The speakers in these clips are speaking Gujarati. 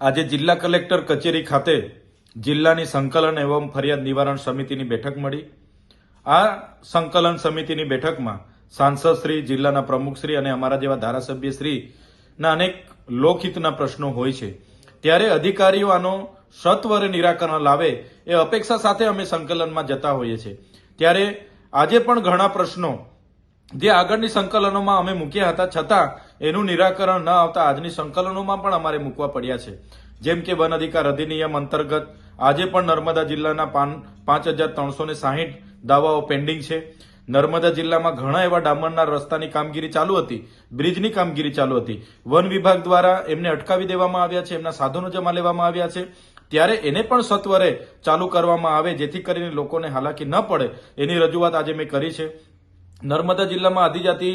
આજે જિલ્લા કલેક્ટર કચેરી ખાતે જિલ્લાની સંકલન એવં ફરિયાદ નિવારણ સમિતિની બેઠક મળી. આ સંકલન સમિતિની બેઠકમાં સાંસદશ્રી જિલ્લાના પ્રમુખશ્રી અને અમારા જેવા ધારાસભ્ય શ્રીના અનેક લોકહિતના પ્રશ્નો હોય છે. ત્યારે અધિકારીઓ આનો સત્વરે નિરાકરણ લાવે એ અપેક્ષા સાથે અમે સંકલનમાં જતા હોઈએ છીએ. ત્યારે આજે પણ ઘણા પ્રશ્નો જે આગળની સંકલનોમાં અમે મૂક્યા હતા. છતાં એનું નિરાકરણ ન આવતા આજની સંકલનોમાં પણ અમારે મૂકવા પડ્યા છે. જેમ કે વન અધિકાર અધિનિયમ અંતર્ગત આજે પણ નર્મદા જિલ્લાના પાંચ હજાર ત્રણસો ને સાહીઠ દાવાઓ પેન્ડિંગ છે. નર્મદા જિલ્લામાં ઘણા એવા ડામરના રસ્તાની કામગીરી ચાલુ હતી, બ્રિજની કામગીરી ચાલુ હતી. વન વિભાગ દ્વારા એમને અટકાવી દેવામાં આવ્યા છે, એમના સાધનો જમા લેવામાં આવ્યા છે. ત્યારે એને પણ સત્વરે ચાલુ કરવામાં આવે, જેથી કરીને લોકોને હાલાકી ન પડે. એની રજૂઆત આજે મેં કરી છે. નર્મદા જિલ્લામાં આદિજાતિ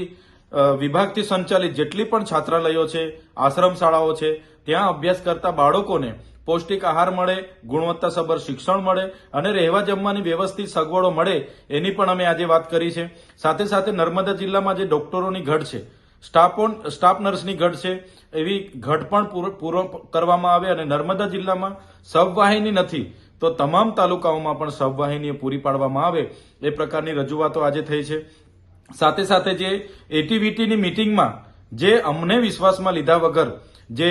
વિભાગથી સંચાલિત જેટલી પણ છાત્રાલયો છે આશ્રમ શાળાઓ છે, ત્યાં અભ્યાસ કરતા બાળકોને પૌષ્ટિક આહાર મળે, ગુણવત્તાસભર શિક્ષણ મળે અને રહેવા જમવાની વ્યવસ્થિત સગવડો મળે એની પણ અમે આજે વાત કરી છે. સાથે સાથે નર્મદા જિલ્લામાં જે ડોક્ટરોની ઘટ છે, સ્ટાફ સ્ટાફ નર્સની ઘટ છે, એવી ઘટ પણ પૂરો કરવામાં આવે અને નર્મદા જિલ્લામાં સબવાહિની નથી, તો તમામ તાલુકાઓમાં પણ સબવાહિનીઓ પૂરી પાડવામાં આવે એ પ્રકારની રજૂઆતો આજે થઈ છે. સાથે સાથે જે એટીવીટીની મિટિંગમાં જે અમને વિશ્વાસમાં લીધા વગર જે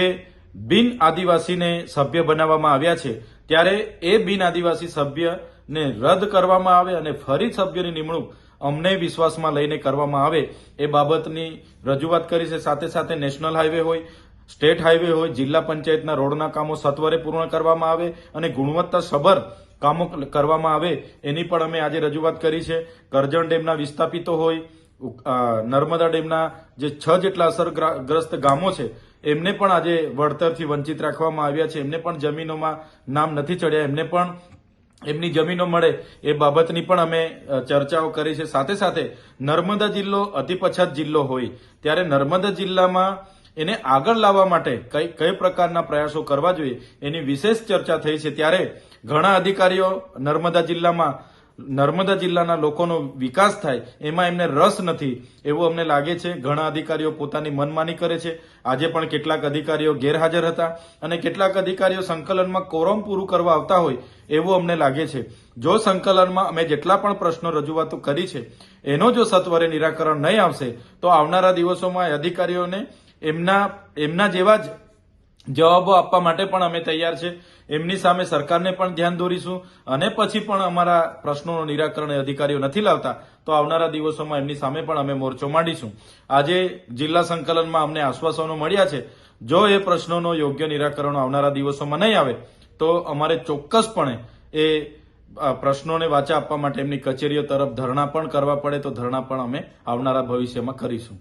બિન આદિવાસીને સભ્ય બનાવવામાં આવ્યા છે, ત્યારે એ બિન આદિવાસી સભ્યને રદ કરવામાં આવે અને ફરી સભ્યની નિમણૂક અમને વિશ્વાસમાં લઈને કરવામાં આવે, એ બાબતની રજૂઆત કરી છે. સાથે સાથે નેશનલ હાઈવે હોય સ્ટેટ હાઈવે હોય, જિલ્લા પંચાયતના રોડના કામો સત્વરે પૂર્ણ કરવામાં આવે અને ગુણવત્તા સભર કામો કરવામાં આવે, એની પણ અમે આજે રજૂઆત કરી છે. કરજણ ડેમના વિસ્થાપિતો હોય નર્મદા ડેમના જે છ જેટલા અસરગ્રસ્ત ગામો છે, એમને પણ આજે વળતરથી વંચિત રાખવામાં આવ્યા છે. એમને પણ જમીનોમાં નામ નથી ચડ્યા. એમને પણ એમની જમીનો મળે એ બાબતની પણ અમે ચર્ચાઓ કરી છે. સાથે સાથે નર્મદા જિલ્લો અતિ પછાત જિલ્લો હોય, ત્યારે નર્મદા જિલ્લામાં એને આગળ લાવવા માટે કઈ કઈ પ્રકારના પ્રયાસો કરવા જોઈએ, એની વિશેષ ચર્ચા થઈ છે. ત્યારે ઘણા અધિકારીઓ નર્મદા જિલ્લામાં, નર્મદા જિલ્લાના લોકોનો વિકાસ થાય, એમાં એમને રસ નથી. એવું અમને લાગે છે. ઘણા અધિકારીઓ પોતાની મનમાની કરે છે. આજે પણ કેટલાક અધિકારીઓ ગેરહાજર હતા અને કેટલાક અધિકારીઓ સંકલનમાં કોરમ પૂરું કરવા આવતા હોય, એવું અમને લાગે છે. જો સંકલનમાં અમે જેટલા પણ પ્રશ્નો રજૂઆતો કરી છે, એનો જો સત્વરે નિરાકરણ નહીં આવશે, તો આવનારા દિવસોમાં અધિકારીઓને એમના એમના જેવા જ જવાબો આપવા માટે પણ અમે તૈયાર છે. એમની સામે સરકારને પણ ધ્યાન દોરીશું અને પછી પણ અમારા પ્રશ્નોનું નિરાકરણ અધિકારીઓ નથી લાવતા તો આવનારા દિવસોમાં એમની સામે પણ અમે મોરચો માંડીશું. આજે જિલ્લા સંકલનમાં અમને આશ્વાસનો મળ્યા છે, જો એ પ્રશ્નોનો યોગ્ય નિરાકરણ આવનારા દિવસોમાં નહીં આવે, તો અમારે ચોક્કસપણે એ પ્રશ્નોને વાચા આપવા માટે એમની કચેરીઓ તરફ ધરણા પણ કરવા પડે તો ધરણા પણ અમે આવનારા ભવિષ્યમાં કરીશું.